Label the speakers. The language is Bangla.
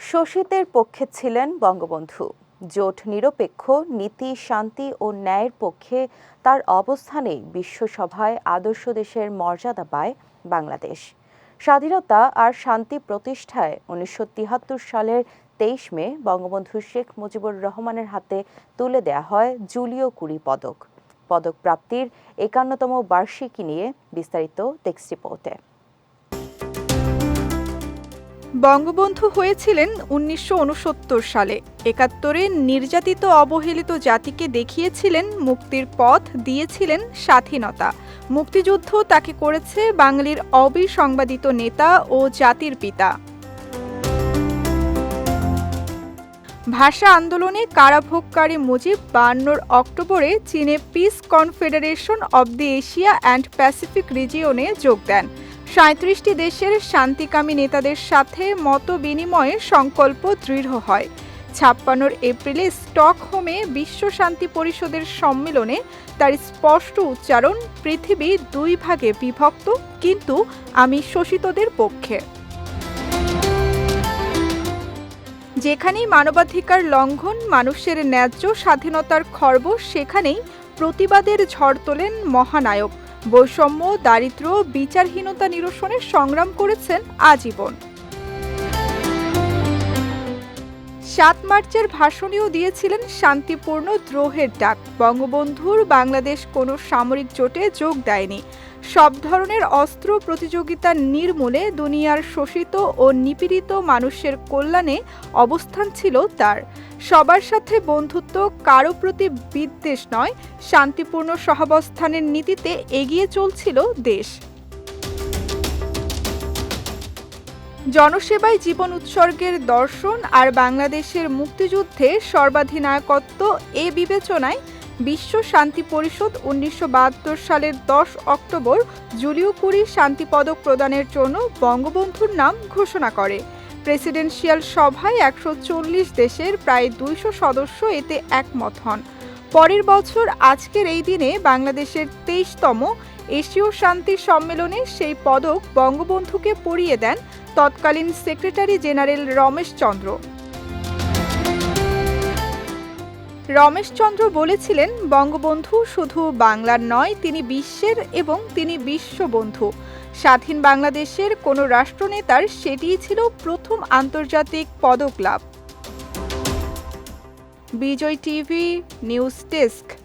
Speaker 1: শোষিতের পক্ষে ছিলেন বঙ্গবন্ধু। জোট নিরপেক্ষ, নীতি, শান্তি ও ন্যায়ের পক্ষে তার অবস্থানেই বিশ্বসভায় আদর্শ দেশের মর্যাদা পায় বাংলাদেশ। স্বাধীনতা আর শান্তি প্রতিষ্ঠায় উনিশশো তিয়াত্তর সালের তেইশ মে বঙ্গবন্ধু শেখ মুজিবুর রহমানের হাতে তুলে দেয়া হয় জুলিও কুড়ি পদক। পদক প্রাপ্তির একান্নতম বার্ষিকী নিয়ে বিস্তারিত টেক্সট রিপোর্টে।
Speaker 2: বঙ্গবন্ধু হয়েছিলেন উনিশশো উনসত্তর সালে। একাত্তরে নির্যাতিত অবহেলিত জাতিকে দেখিয়েছিলেন, মুক্তির পথ দিয়েছিলেন স্বাধীনতা। মুক্তিযুদ্ধ তাকে করেছে বাঙালির অবিসংবাদিত নেতা ও জাতির পিতা। ভাষা আন্দোলনে কারাভোগকারী মুজিব বায়ান্নর অক্টোবরে চীনে peace confederation of the Asia and Pacific রিজিয়নে যোগ দেন। সাঁত্রিশটি দেশের শান্তিকামী নেতাদের সাথে মত বিনিময়ে সংকল্প দৃঢ় হয়। ছাপ্পান্নর এপ্রিলে স্টকহোমে বিশ্ব শান্তি পরিষদের সম্মেলনে তার স্পষ্ট উচ্চারণ, পৃথিবী দুই ভাগে বিভক্ত, কিন্তু আমি শোষিতদের পক্ষে। যেখানেই মানবাধিকার লঙ্ঘন, মানুষের ন্যায্য স্বাধীনতার খর্ব, সেখানেই প্রতিবাদের ঝড় তোলেন মহানায়ক। বৈষম্য দারিদ্র বিচারহীনতা নিরসনের সংগ্রাম করেছেন আজীবন। সাত মার্চের ভাষণেও দিয়েছিলেন শান্তিপূর্ণ দ্রোহের ডাক। বঙ্গবন্ধুর বাংলাদেশ কোনো সামরিক জোটে যোগ দেয়নি। সব ধরনের অস্ত্র প্রতিযোগিতা নির্মূলে দুনিয়ার শোষিত ও নিপীড়িত মানুষের কল্যাণে অবস্থান ছিল তার। সবার সাথে বন্ধুত্ব কারও প্রতি বিদ্বেষ নয়, শান্তিপূর্ণ সহাবস্থানের নীতিতে এগিয়ে চলছিল দেশ। জনসেবায় জীবন উৎসর্গের দর্শন আর বাংলাদেশের মুক্তিযুদ্ধে সর্বাধিনায়কত্ব এ বিবেচনায় বিশ্ব শান্তি পরিষদ উনিশশো বাহাত্তর সালের দশ অক্টোবর জুলিও কুরি শান্তি পদক প্রদানের জন্য বঙ্গবন্ধুর নাম ঘোষণা করে। প্রেসিডেন্সিয়াল সভায় একশো চল্লিশ দেশের প্রায় দুইশো সদস্য এতে একমত হন। পরের বছর আজকের এই দিনে বাংলাদেশের তেইশতম এশীয় শান্তি সম্মেলনে সেই পদক বঙ্গবন্ধুকে পরিয়ে দেন তৎকালীন সেক্রেটারি জেনারেল রমেশ চন্দ্র। রমেশচন্দ্র বলেছিলেন, বঙ্গবন্ধু শুধু বাংলার নয়, তিনি বিশ্বের এবং তিনি বিশ্ববন্ধু। স্বাধীন বাংলাদেশের কোনো রাষ্ট্রনেতার সেটিই ছিল প্রথম আন্তর্জাতিক পদক লাভ। Bijoy TV, news desk.